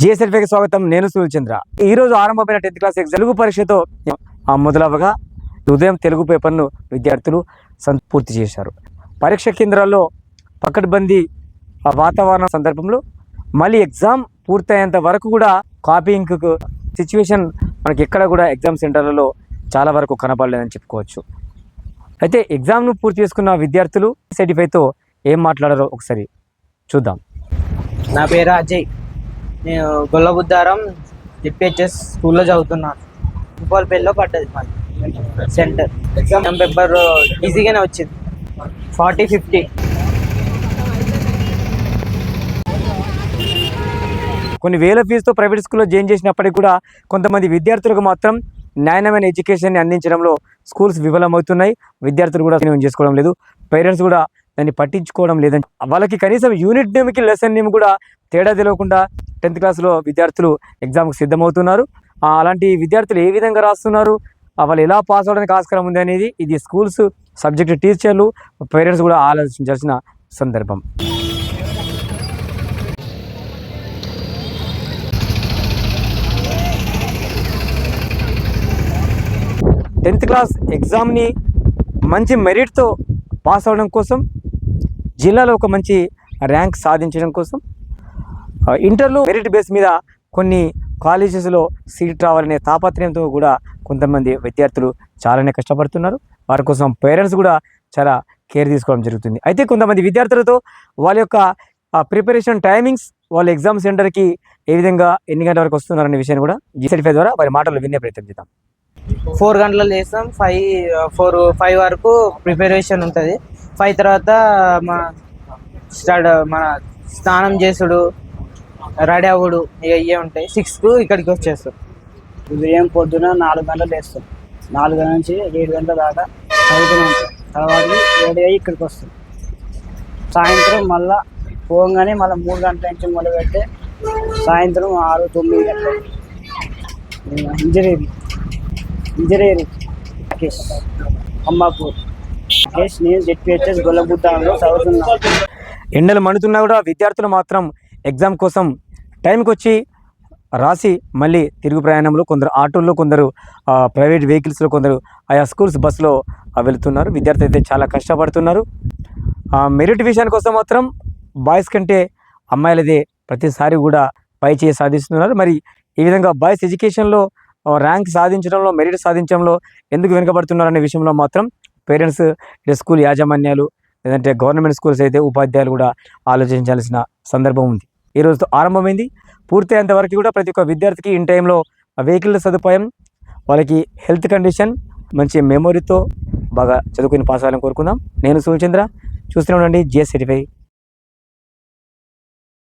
జిఎస్ఎల్ఫీకి స్వాగతం నేను సూర్యచంద్ర ఈ రోజు ఆరంభమైన టెన్త్ క్లాస్ ఎగ్జామ్ తెలుగు పరీక్షతో మొదలవగా ఉదయం తెలుగు పేపర్ను విద్యార్థులు సం- పూర్తి చేశారు. పరీక్ష కేంద్రాల్లో పకడ్బందీ ఆ సందర్భంలో మళ్ళీ ఎగ్జామ్ పూర్తయ్యేంత వరకు కూడా కాపీయింగ్ సిచ్యువేషన్ మనకి ఎక్కడ కూడా ఎగ్జామ్ సెంటర్లలో చాలా వరకు కనపడలేదని చెప్పుకోవచ్చు. అయితే ఎగ్జామ్ను పూర్తి చేసుకున్న విద్యార్థులు సర్టిఫైతో ఏం మాట్లాడారో ఒకసారి చూద్దాం. నా పేరు అజయ్. నేను గొల్లబుద్దారం జిపిహెచ్ఎస్ స్కూల్లో చదువుతున్నాను భూపాలపల్లిలో పడ్డది మాది. సెంటర్. ఎగ్జామ్ పేపర్ ఈజీగానే వచ్చింది. Forty fifty. కొన్ని వేల ఫీజుతో ప్రైవేట్ స్కూల్లో జాయిన్ చేసినప్పటికీ కూడా కొంతమంది విద్యార్థులకు మాత్రం న్యాయమైన ఎడ్యుకేషన్ అందించడంలో స్కూల్స్ విఫలమవుతున్నాయి. విద్యార్థులు కూడా వినియోగం చేసుకోవడం లేదు. పేరెంట్స్ కూడా దాన్ని పట్టించుకోవడం లేదని. వాళ్ళకి కనీసం యూనిట్ నేమ్కి లెసన్ నేమ్ కూడా తేడా తెలియకుండా టెన్త్ క్లాస్లో విద్యార్థులు ఎగ్జామ్కి సిద్ధమవుతున్నారు. అలాంటి విద్యార్థులు ఏ విధంగా రాస్తున్నారు? వాళ్ళు ఎలా పాస్ అవడానికి ఆస్కారం ఉంది అనేది ఇది స్కూల్స్ సబ్జెక్ట్ టీచర్లు పేరెంట్స్ కూడా ఆలోచించాల్సిన సందర్భం. టెన్త్ క్లాస్ ఎగ్జామ్ని మంచి మెరిట్తో పాస్ అవడం కోసం జిల్లాలో ఒక మంచి ర్యాంక్ సాధించడం కోసం ఇంటర్లో మెరిట్ బేస్ మీద కొన్ని కాలేజెస్లో సీట్ రావాలనే తాపత్రయంతో కూడా కొంతమంది విద్యార్థులు చాలానే కష్టపడుతున్నారు. వారి కోసం పేరెంట్స్ కూడా చాలా కేర్ తీసుకోవడం జరుగుతుంది. అయితే కొంతమంది విద్యార్థులతో వాళ్ళ యొక్క ప్రిపరేషన్ టైమింగ్స్ వాళ్ళ ఎగ్జామ్ సెంటర్కి ఏ విధంగా ఎన్ని గంటల వరకు వస్తున్నారనే విషయాన్ని కూడా జీసెటిఫై ద్వారా వారి మాటలు వినే ప్రయత్నం చేద్దాం. ఫోర్ గంటలు చేస్తాం ఫైవ్ ఫోర్ ఫైవ్ వరకు ప్రిపరేషన్ ఉంటుంది. ఫైవ్ తర్వాత మా స్టార్ట్ మన స్నానం చేసుడు రెడీ అవ్వడు ఇక ఇవే ఉంటాయి సిక్స్కు ఇక్కడికి వచ్చేస్తాం. ఉదయం పొద్దున నాలుగు గంటలు లేస్తాం. నాలుగు గంటల నుంచి ఏడు గంటల దాకా చదువుతూనే ఉంటాం. తర్వాత రెడీ అయ్యి ఇక్కడికి వస్తాం. సాయంత్రం మళ్ళా పోగానే మళ్ళీ మూడు గంటల నుంచి మొదలుపెడితే సాయంత్రం ఆరు తొమ్మిది గంటలు. ఇంజనీరింగ్. ఇంజనీరింగ్. రాకేష్. అమ్మాపూర్. రాకేష్ నేను జెడ్పిహెచ్ఎస్ గొల్లబుద్దాలో చదువుతున్నాను. ఎండలు మండుతున్నా కూడా విద్యార్థులు మాత్రం ఎగ్జామ్ కోసం టైంకి వచ్చి రాసి మళ్ళీ తిరుగు ప్రయాణంలో కొందరు ఆటోల్లో కొందరు ప్రైవేట్ వెహికల్స్లో కొందరు ఆయా స్కూల్స్ బస్సులో వెళుతున్నారు. విద్యార్థులు అయితే చాలా కష్టపడుతున్నారు. మెరిట్ విషయానికి కోసం మాత్రం బాయ్స్ కంటే అమ్మాయిలదే ప్రతిసారి కూడా పై చేయి సాధిస్తున్నారు. మరి ఈ విధంగా బాయ్స్ ఎడ్యుకేషన్లో ర్యాంక్ సాధించడంలో మెరిట్ సాధించడంలో ఎందుకు వెనుకబడుతున్నారనే అనే విషయంలో మాత్రం పేరెంట్స్ స్కూల్ యాజమాన్యాలు లేదంటే గవర్నమెంట్ స్కూల్స్ అయితే ఉపాధ్యాయులు కూడా ఆలోచించాల్సిన సందర్భం ఉంది. ఈ రోజుతో ఆరంభమైంది. పూర్తయ్యేంత వరకు కూడా ప్రతి ఒక్క విద్యార్థికి ఇన్ టైంలో వెహికల్ సదుపాయం వాళ్ళకి హెల్త్ కండిషన్ మంచి మెమొరీతో బాగా చదువుకుని పాస్ అవ్వాలని కోరుకుందాం. నేను సూచంద్ర చూస్తూనే ఉండండి జిఎస్ సర్టిఫై.